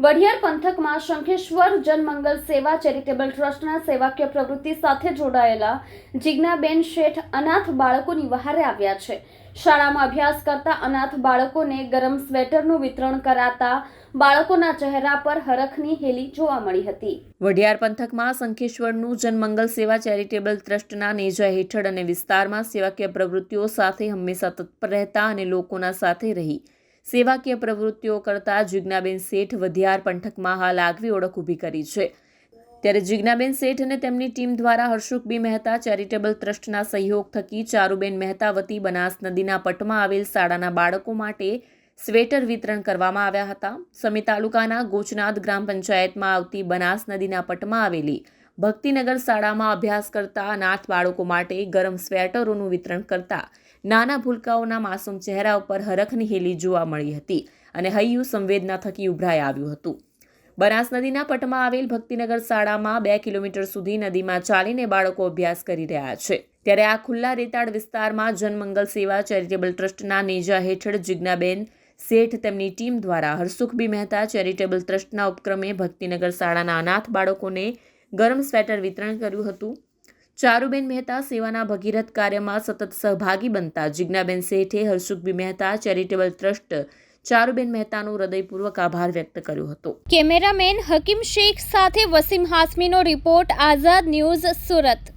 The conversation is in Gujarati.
વઢિયાર પંથકમાં શંખેશ્વર જનમંગલ સેવા ચેરિટેબલ ટ્રસ્ટના સેવાકીય પ્રવૃત્તિ સાથે જોડાયેલા જિજ્ઞાબેન શેઠ અનાથ બાળકોની વહારે આવ્યા છે. શાળામાં અભ્યાસ કરતા અનાથ બાળકોને ગરમ સ્વેટરનું વિતરણ કરાતા બાળકોના ચહેરા પર હરખની હેલી જોવા મળી હતી. વઢિયાર પંથકમાં શંખેશ્વરનું જનમંગલ સેવા ચેરિટેબલ ટ્રસ્ટના નેજા હેઠળ અને વિસ્તારમાં સેવાકીય પ્રવૃત્તિઓ સાથે હંમેશા તત્પર રહેતા અને લોકોના સાથે રહી સેવાકીય પ્રવૃત્તિઓ કરતા જિજ્ઞાબેન શેઠ વધિયાર પંથકમાં હાલ આગવી ઓળખ ઊભી કરી છે. ત્યારે જિજ્ઞાબેન શેઠ અને તેમની ટીમ દ્વારા હર્ષુખબી મહેતા ચેરિટેબલ ટ્રસ્ટના સહયોગ થકી ચારુબેન મહેતા વતી બનાસ નદીના પટમાં આવેલ શાળાના બાળકો માટે સ્વેટર વિતરણ કરવામાં આવ્યા હતા. સમી તાલુકાના ગોચનાદ ગ્રામ પંચાયતમાં આવતી બનાસ નદીના પટમાં આવેલી ભક્તિનગર શાળામાં અભ્યાસ કરતા અનાથ બાળકો માટે ગરમ સ્વેટરોનું વિતરણ કરતા નાના ભૂલકાઓના માસૂમ ચહેરા ઉપર હરખની હેલી જોવા મળી હતી અને હૈયું સંવેદના થકી ઉભરાઈ આવ્યું હતું. બનાસ નદીના પટમાં આવેલ ભક્તિનગર શાળામાં બે કિલોમીટર સુધી નદીમાં ચાલીને બાળકો અભ્યાસ કરી રહ્યા છે. ત્યારે આ ખુલ્લા રેતાળ વિસ્તારમાં જનમંગલ સેવા ચેરિટેબલ ટ્રસ્ટના નેજા હેઠળ જિજ્ઞાબેન શેઠ તેમની ટીમ દ્વારા હરસુખબી મહેતા ચેરિટેબલ ટ્રસ્ટના ઉપક્રમે ભક્તિનગર શાળાના અનાથ બાળકોને ગરમ સ્વેટર વિતરણ કર્યું હતું. ચારુબેન મહેતા સેવાના ભગીરથ કાર્યમાં સતત સહભાગી બનતા જિજ્ઞાબેન શેઠે હરસુખબી મહેતા ચેરિટેબલ ટ્રસ્ટ ચારુબેન મહેતાનો હૃદયપૂર્વક આભાર વ્યક્ત કર્યો હતો. કેમેરામેન હકીમ શેખ સાથે વસીમ હાસમીનો રિપોર્ટ, આઝાદ ન્યૂઝ સુરત.